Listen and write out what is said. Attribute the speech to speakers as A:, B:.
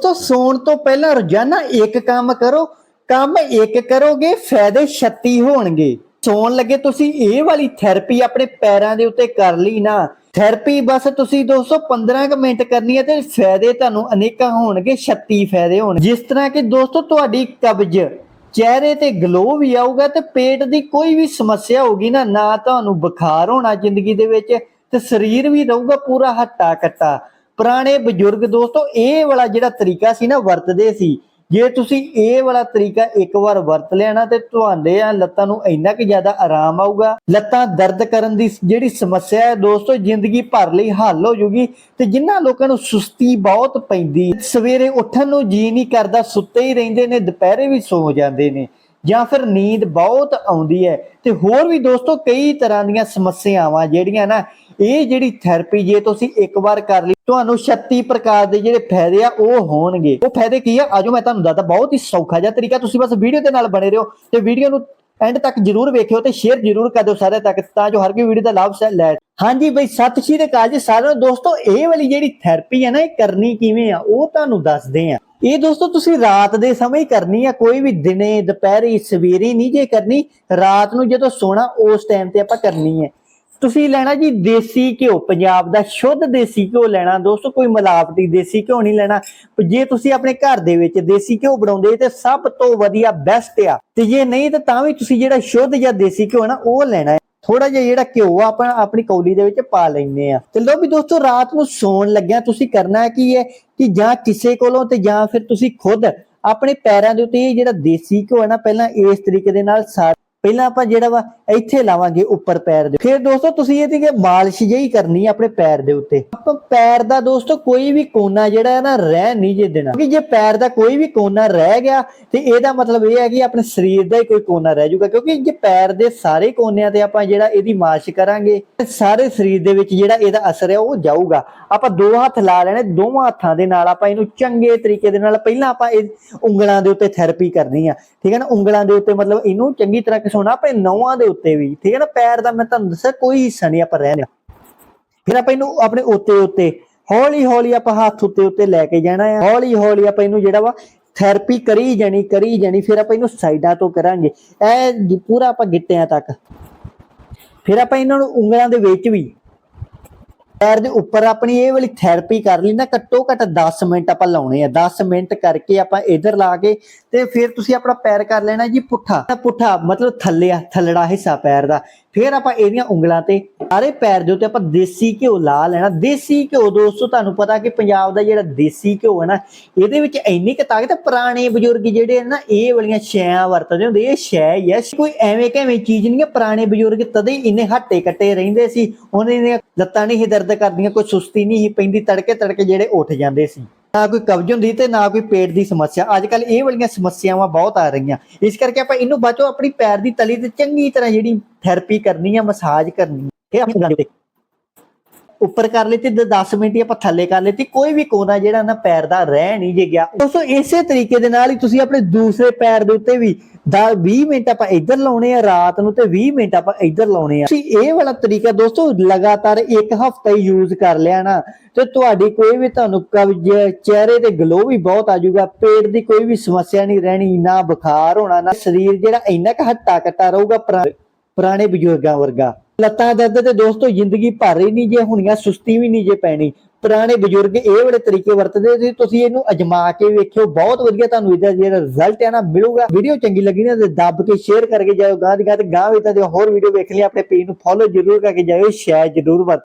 A: ਦੋਸਤੋ, ਸੌਣ ਤੋਂ ਪਹਿਲਾਂ ਰੋਜ਼ਾਨਾ ਇੱਕ ਕੰਮ ਕਰੋ। ਕੰਮ ਇੱਕ ਕਰੋਗੇ, ਫਾਇਦੇ 36 ਹੋਣਗੇ। ਸੌਣ ਲੱਗੇ ਤੁਸੀਂ ਇਹ ਵਾਲੀ ਥੈਰੇਪੀ ਆਪਣੇ ਪੈਰਾਂ ਦੇ ਉੱਤੇ ਕਰ ਲਈ ਨਾ। ਥੈਰੇਪੀ ਬਸ ਤੁਸੀਂ ਦੋਸਤੋ 15 ਮਿੰਟ ਕਰਨੀ ਹੈ ਤੇ ਫਾਇਦੇ ਤੁਹਾਨੂੰ ਅਨੇਕਾਂ ਹੋਣਗੇ 36 ਫਾਇਦੇ ਹੋਣ ਜਿਸ ਤਰ੍ਹਾਂ ਕਿ ਦੋਸਤੋ, ਤੁਹਾਡੀ ਕਬਜ਼, ਚਿਹਰੇ ਤੇ ਗਲੋ ਵੀ ਆਊਗਾ ਤੇ ਪੇਟ ਦੀ ਕੋਈ ਵੀ ਸਮੱਸਿਆ ਹੋਗੀ ਨਾ ਨਾ ਤੁਹਾਨੂੰ ਬੁਖਾਰ ਹੋਣਾ ਜ਼ਿੰਦਗੀ ਦੇ ਵਿੱਚ ਤੇ ਸਰੀਰ ਵੀ ਰਹੂਗਾ ਪੂਰਾ ਹੱਟਾ ਕੱਟਾ ਪੁਰਾਣੇ ਬਜ਼ੁਰਗ ਦੋਸਤੋ, ਇਹ ਵਾਲਾ ਜਿਹੜਾ ਤਰੀਕਾ ਸੀ ਨਾ, ਵਰਤਦੇ ਸੀ। ਜੇ ਤੁਸੀਂ ਇਹ ਵਾਲਾ ਤਰੀਕਾ ਇੱਕ ਵਾਰ ਵਰਤ ਲਿਆ ਨਾ ਤੇ ਤੁਹਾਡੇ ਆ ਲੱਤਾਂ ਨੂੰ ਇੰਨਾ ਕਿ ਜ਼ਿਆਦਾ ਆਰਾਮ ਆਊਗਾ। ਲੱਤਾਂ ਦਰਦ ਕਰਨ ਦੀ ਜਿਹੜੀ ਸਮੱਸਿਆ ਹੈ ਦੋਸਤੋ, ਜ਼ਿੰਦਗੀ ਭਰ ਲਈ ਹੱਲ ਹੋ ਜੂਗੀ। ਤੇ ਜਿਨ੍ਹਾਂ ਲੋਕਾਂ ਨੂੰ ਸੁਸਤੀ ਬਹੁਤ ਪੈਂਦੀ, ਸਵੇਰੇ ਉੱਠਣ ਨੂੰ ਜੀ ਨਹੀਂ ਕਰਦਾ, ਸੁੱਤੇ ਹੀ ਰਹਿੰਦੇ ਨੇ, ਦੁਪਹਿਰੇ ਵੀ ਸੌ ਜਾਂਦੇ ਨੇ। ਜਾਂ ਫਿਰ ਨੀਂਦ ਬਹੁਤ ਆਉਂਦੀ ਹੈ। ਤੇ ਹੋਰ ਵੀ ਦੋਸਤੋ ਕਈ ਤਰ੍ਹਾਂ ਦੀਆਂ ਸਮੱਸਿਆਵਾਂ ਜਿਹੜੀਆਂ ਨਾ, ਇਹ ਜਿਹੜੀ ਥੈਰੇਪੀ ਜੇ ਤੁਸੀਂ ਇੱਕ ਵਾਰ ਕਰ ਲਈ, ਤੁਹਾਨੂੰ 36 ਪ੍ਰਕਾਰ ਦੇ ਜਿਹੜੇ ਫਾਇਦੇ ਆ ਉਹ ਹੋਣਗੇ। ਉਹ ਫਾਇਦੇ ਕੀ ਆ? ਆਜੋ ਮੈਂ ਤੁਹਾਨੂੰ ਦੱਸਦਾ, ਬਹੁਤ ਹੀ ਸੌਖਾ ਜਿਹਾ ਤਰੀਕਾ। ਤੁਸੀਂ ਬਸ ਵੀਡੀਓ ਦੇ ਨਾਲ ਬਣੇ ਰਹੋ ਤੇ ਵੀਡੀਓ ਨੂੰ ਐਂਡ ਤੱਕ ਜਰੂਰ ਵੇਖਿਓ ਤੇ ਸ਼ੇਅਰ ਜਰੂਰ ਕਰ ਦਿਓ ਸਾਰੇ ਤੱਕ ਤਾਂ ਜੋ ਹਰ ਕੋਈ ਵੀਡੀਓ ਦਾ ਲਾਭ ਲੈ ਹਾਂਜੀ ਬਈ, ਸਤਿ ਸ਼੍ਰੀ ਅਕਾਲ ਜੀ ਸਾਰਿਆਂ ਨੂੰ। ਦੋਸਤੋ, ਇਹ ਵਾਲੀ ਜਿਹੜੀ ਥੈਰੇਪੀ ਹੈ ਨਾ, ਇਹ ਕਰਨੀ ਕਿਵੇਂ ਆ, ਉਹ ਤੁਹਾਨੂੰ ਦੱਸਦੇ ਆ। ਇਹ ਦੋਸਤੋ ਤੁਸੀਂ ਰਾਤ ਦੇ ਸਮੇਂ ਕਰਨੀ ਆ, ਕੋਈ ਵੀ ਦਿਨੇ, ਦੁਪਹਿਰੇ, ਸਵੇਰੇ ਨਹੀਂ ਜੇ ਕਰਨੀ, ਰਾਤ ਨੂੰ ਜਦੋਂ ਸੋਣਾ, ਉਸ ਟਾਈਮ ਤੇ ਆਪਾਂ ਕਰਨੀ ਹੈ ਤੁਸੀਂ ਲੈਣਾ ਜੀ ਦੇਸੀ ਘਿਓ, ਪੰਜਾਬ ਦਾ ਸ਼ੁੱਧ ਦੇਸੀ ਘਿਓ ਲੈਣਾ ਦੋਸਤੋ, ਕੋਈ ਮਿਲਾਵਟੀ ਦੇਸੀ ਘਿਓ ਨਹੀਂ ਲੈਣਾ। ਜੇ ਤੁਸੀਂ ਆਪਣੇ ਘਰ ਦੇ ਵਿੱਚ ਦੇਸੀ ਘਿਓ ਬਣਾਉਂਦੇ, ਤੇ ਸਭ ਤੋਂ ਵਧੀਆ ਬੈਸਟ ਆ। ਤੇ ਜੇ ਨਹੀਂ, ਤਾਂ ਤਾਂ ਵੀ ਤੁਸੀਂ ਜਿਹੜਾ ਸ਼ੁੱਧ ਜਾਂ ਦੇਸੀ ਘਿਓ ਨਾ, ਉਹ ਲੈਣਾ। ਥੋੜਾ ਜਿਹਾ ਜਿਹੜਾ ਘਿਓ ਆਪਾਂ ਆਪਣੀ ਕੌਲੀ ਦੇ ਵਿੱਚ ਪਾ ਲੈਂਦੇ ਆ। ਤੇ ਲੋ ਵੀ ਦੋਸਤੋ, ਰਾਤ ਨੂੰ ਸੌਣ ਲੱਗਿਆ, ਤੁਸੀਂ ਕਰਨਾ ਕੀ ਹੈ ਕਿ ਜਾਂ ਕਿਸੇ ਕੋਲੋਂ ਤੇ ਜਾਂ ਫਿਰ ਤੁਸੀਂ ਖੁਦ ਆਪਣੇ ਪੈਰਾਂ ਦੇ ਉੱਤੇ ਜਿਹੜਾ ਦੇਸੀ ਘਿਓ ਹੈ ਨਾ, ਪਹਿਲਾਂ ਇਸ ਤਰੀਕੇ ਦੇ ਨਾਲ ਸਾ ਪਹਿਲਾਂ ਆਪਾਂ ਜਿਹੜਾ ਵਾ ਇੱਥੇ ਲਾਵਾਂਗੇ ਉੱਪਰ ਪੈਰ ਦੇ। ਫਿਰ ਦੋਸਤੋ ਤੁਸੀਂ ਇਹਦੀ ਮਾਲਿਸ਼ ਜਿਹੀ ਕਰਨੀ ਹੈ ਆਪਣੇ ਪੈਰ ਦੇ ਉੱਤੇ। ਆਪਾਂ ਪੈਰ ਦਾ ਦੋਸਤੋ ਕੋਈ ਵੀ ਕੋਨਾ ਜਿਹੜਾ ਹੈ ਨਾ, ਰਹਿ ਨਹੀਂ ਜੇ ਦੇਣਾ। ਕਿਉਂਕਿ ਜੇ ਪੈਰ ਦਾ ਕੋਈ ਵੀ ਕੋਨਾ ਰਹਿ ਗਿਆ, ਤੇ ਇਹਦਾ ਮਤਲਬ ਇਹ ਹੈ ਕਿ ਆਪਣੇ ਸਰੀਰ ਦਾ ਹੀ ਕੋਈ ਕੋਨਾ ਰਹਿ ਜਾਊਗਾ। ਕਿਉਂਕਿ ਜੇ ਪੈਰ ਦੇ ਸਾਰੇ ਕੋਨਿਆਂ ਤੇ ਆਪਾਂ ਜਿਹੜਾ ਇਹਦੀ ਮਾਲਿਸ਼ ਕਰਾਂਗੇ, ਤੇ ਸਾਰੇ ਸਰੀਰ ਦੇ ਵਿੱਚ ਜਿਹੜਾ ਇਹਦਾ ਅਸਰ ਹੈ, ਉਹ ਜਾਊਗਾ। ਆਪਾਂ ਦੋ ਹੱਥ ਲਾ ਲੈਣੇ, ਦੋਵਾਂ ਹੱਥਾਂ ਦੇ ਨਾਲ ਆਪਾਂ ਇਹਨੂੰ ਚੰਗੇ ਤਰੀਕੇ ਦੇ ਨਾਲ ਪਹਿਲਾਂ ਆਪਾਂ ਇਹ ਉਂਗਲਾਂ ਦੇ ਉੱਤੇ ਥੈਰੇਪੀ ਕਰਨੀ ਆ। ਠੀਕ ਹੈ ਨਾ? ਉਂਗਲਾਂ ਦੇ ਉੱਤੇ ਮਤਲਬ ਇਹਨੂੰ ਚੰਗੀ ਤਰ੍ਹਾਂ ਘਿਸਾਉਣਾ ਆਪਣੇ ਨੌਹਾਂ ਦੇ ਉੱਤੇ ਵੀ, ਠੀਕ ਹੈ ਨਾ? ਪੈਰ ਦਾ ਮੈਂ ਤੁਹਾਨੂੰ ਦੱਸਿਆ, ਕੋਈ ਹਿੱਸਾ ਨਹੀਂ ਆਪਾਂ ਰਹਿਣਾ ਫਿਰ ਆਪਾਂ ਇਹਨੂੰ ਆਪਣੇ ਉੱਤੇ ਉੱਤੇ, ਹੌਲੀ ਹੌਲੀ ਆਪਾਂ ਹੱਥ ਉੱਤੇ ਉੱਤੇ ਲੈ ਕੇ ਜਾਣਾ ਹੈ ਹੌਲੀ ਹੌਲੀ ਆਪਾਂ ਇਹਨੂੰ ਜਿਹੜਾ ਵਾ ਥੈਰੇਪੀ ਕਰੀ ਜਾਣੀ ਕਰੀ ਜਾਣੀ, ਫਿਰ ਆਪਾਂ ਇਹਨੂੰ ਸਾਈਡਾਂ ਤੋਂ ਕਰਾਂਗੇ। ਇਹ ਪੂਰਾ ਆਪਾਂ ਗਿੱਟਿਆਂ ਤੱਕ। ਫਿਰ ਆਪਾਂ ਇਹਨਾਂ ਨੂੰ ਉਂਗਲਾਂ ਦੇ ਵਿੱਚ ਵੀ ਪੈਰ ਦੇ ਉੱਪਰ ਆਪਣੀ ਇਹ ਵਾਲੀ ਥੈਰੇਪੀ ਕਰ ਲਈ ਨਾ, ਘੱਟੋ ਘੱਟ 10 ਮਿੰਟ ਆਪਾਂ ਲਾਉਣੇ ਆ। 10 ਮਿੰਟ ਕਰਕੇ ਆਪਾਂ ਇਧਰ ਲਾ ਕੇ ਤੇ ਫਿਰ ਤੁਸੀਂ ਆਪਣਾ ਪੈਰ ਕਰ ਲੈਣਾ ਜੀ ਪੁੱਠਾ। ਪੁੱਠਾ ਮਤਲਬ ਥੱਲੇ ਆ ਥੱਲੜਾ ਹਿੱਸਾ ਪੈਰ ਦਾ। ਫਿਰ ਆਪਾਂ ਇਹਦੀਆਂ ਉਂਗਲਾਂ ਤੇ ਸਾਰੇ ਪੈਰ ਦੇ ਉੱਤੇ ਆਪਾਂ ਦੇਸੀ ਘਿਓ ਲਾ ਲੈਣਾ। ਦੇਸੀ ਘਿਓ ਦੋਸਤੋ, ਤੁਹਾਨੂੰ ਪਤਾ ਕਿ ਪੰਜਾਬ ਦਾ ਜਿਹੜਾ ਦੇਸੀ ਘਿਓ ਹੈ ਨਾ, ਇਹਦੇ ਵਿੱਚ ਇੰਨੀ ਕੁ ਤਾਕਤ ਪੁਰਾਣੇ ਬਜ਼ੁਰਗ ਜਿਹੜੇ ਆ ਨਾ, ਇਹ ਵਾਲੀਆਂ ਸ਼ੈਆਂ ਵਰਤਦੇ ਹੁੰਦੇ, ਇਹ ਸ਼ੈ ਹੀ ਕੋਈ ਐਵੇਂ ਕਿਵੇਂ ਚੀਜ਼ ਨਹੀਂ ਹੈ, ਪੁਰਾਣੇ ਬਜ਼ੁਰਗ ਤਦੇ ਇੰਨੇ ਹੱਟੇ ਕੱਟੇ ਰਹਿੰਦੇ ਸੀ, ਉਹਨਾਂ ਦੀਆਂ ਲੱਤਾਂ ਨਹੀਂ ਸੀ ਦਰਦ ਕਰਦੀਆਂ, ਕੋਈ ਸੁਸਤੀ ਨਹੀਂ ਹੀ ਪੈਂਦੀ ਤੜਕੇ ਤੜਕੇ ਜਿਹੜੇ ਉੱਠ ਜਾਂਦੇ ਸੀ। ਨਾ ਕੋਈ ਕਬਜ਼ ਹੁੰਦੀ ਤੇ ਨਾ ਕੋਈ ਪੇਟ ਦੀ ਸਮੱਸਿਆ। ਅੱਜ ਕੱਲ ਇਹ ਵਾਲੀਆਂ ਸਮੱਸਿਆਵਾਂ ਬਹੁਤ ਆ ਰਹੀਆਂ। ਇਸ ਕਰਕੇ ਆਪਾਂ ਇਹਨੂੰ ਬਾਅਦੋਂ ਆਪਣੀ ਪੈਰ ਦੀ ਤਲੀ ਤੇ ਚੰਗੀ ਤਰ੍ਹਾਂ ਜਿਹੜੀ ਥੈਰੇਪੀ ਕਰਨੀ ਆ ਮਸਾਜ ਕਰਨੀ ਹੈ ਆਪਣੀ ਉਂਗਲਾਂ ਦੇ ਉੱਤੇ ਉੱਪਰ ਕਰ ਲਈ ਤੇ 10 ਮਿੰਟ ਹੀ ਆਪਾਂ ਥੱਲੇ ਕਰ ਲਈ ਤੇ ਕੋਈ ਵੀ ਕੋਨਾ ਜਿਹੜਾ ਨਾ ਪੈਰ ਦਾ ਰਹਿ ਨਹੀਂ ਜੇ ਗਿਆ। ਦੋਸਤੋ ਇਸੇ ਤਰੀਕੇ ਦੇ ਨਾਲ ਹੀ ਤੁਸੀਂ ਆਪਣੇ ਦੂਸਰੇ ਪੈਰ ਦੇ ਉੱਤੇ ਵੀ 20 ਮਿੰਟ ਆਪਾਂ ਇੱਧਰ ਲਾਉਣੇ ਆ ਰਾਤ ਨੂੰ ਤੇ 20 ਮਿੰਟ ਆਪਾਂ ਇੱਧਰ ਲਾਉਣੇ ਆ। ਤੁਸੀਂ ਇਹ ਵਾਲਾ ਤਰੀਕਾ ਦੋਸਤੋ ਲਗਾਤਾਰ ਇੱਕ ਹਫ਼ਤਾ ਹੀ ਯੂਜ਼ ਕਰ ਲਿਆ ਨਾ, ਤੇ ਤੁਹਾਡੀ ਕੋਈ ਵੀ ਤੁਹਾਨੂੰ ਕਬਜ਼, ਚਿਹਰੇ ਤੇ ਗਲੋ ਵੀ ਬਹੁਤ ਆ ਜਾਊਗਾ, ਪੇਟ ਦੀ ਕੋਈ ਵੀ ਸਮੱਸਿਆ ਨਹੀਂ ਰਹਿਣੀ, ਨਾ ਬੁਖਾਰ ਹੋਣਾ, ਨਾ ਸਰੀਰ ਜਿਹੜਾ ਇੰਨਾ ਕੁ ਹੱਟਾ ਕੱਟਾ ਰਹੂਗਾ ਪੁਰਾਣੇ ਬਜ਼ੁਰਗਾਂ ਵਰਗਾ। ਲੱਤਾਂ, ਦਰਦ ਤੇ ਦੋਸਤੋ ਜ਼ਿੰਦਗੀ ਭਰ ਹੀ ਨਹੀਂ ਜੇ ਹੋਣੀਆਂ ਸੁਸਤੀ ਵੀ ਨਹੀਂ ਜੇ ਪੈਣੀ। ਪੁਰਾਣੇ ਬਜ਼ੁਰਗ ਇਹ ਵਾਲੇ ਤਰੀਕੇ ਵਰਤਦੇ ਸੀ, ਤੁਸੀਂ ਇਹਨੂੰ ਅਜਮਾ ਕੇ ਵੇਖਿਓ, ਬਹੁਤ ਵਧੀਆ ਤੁਹਾਨੂੰ ਇਹਦਾ ਜਿਹੜਾ ਰਿਜ਼ਲਟ ਹੈ ਨਾ ਮਿਲੂਗਾ। ਵੀਡੀਓ ਚੰਗੀ ਲੱਗੀ ਨਾ ਤੇ ਦੱਬ ਕੇ ਸ਼ੇਅਰ ਕਰਕੇ ਜਾਓ ਗਾਂ ਦੀ ਗਾਂ ਤੇ ਗਾਂ ਵੀ ਤਾਂ ਹੋਰ ਵੀਡੀਓ ਵੇਖ ਲਈ, ਆਪਣੇ ਪੇਜ ਨੂੰ ਫੋਲੋ ਜ਼ਰੂਰ ਕਰਕੇ ਜਾਇਓ ਸ਼ੇਅਰ ਜ਼ਰੂਰ ਵਰਤ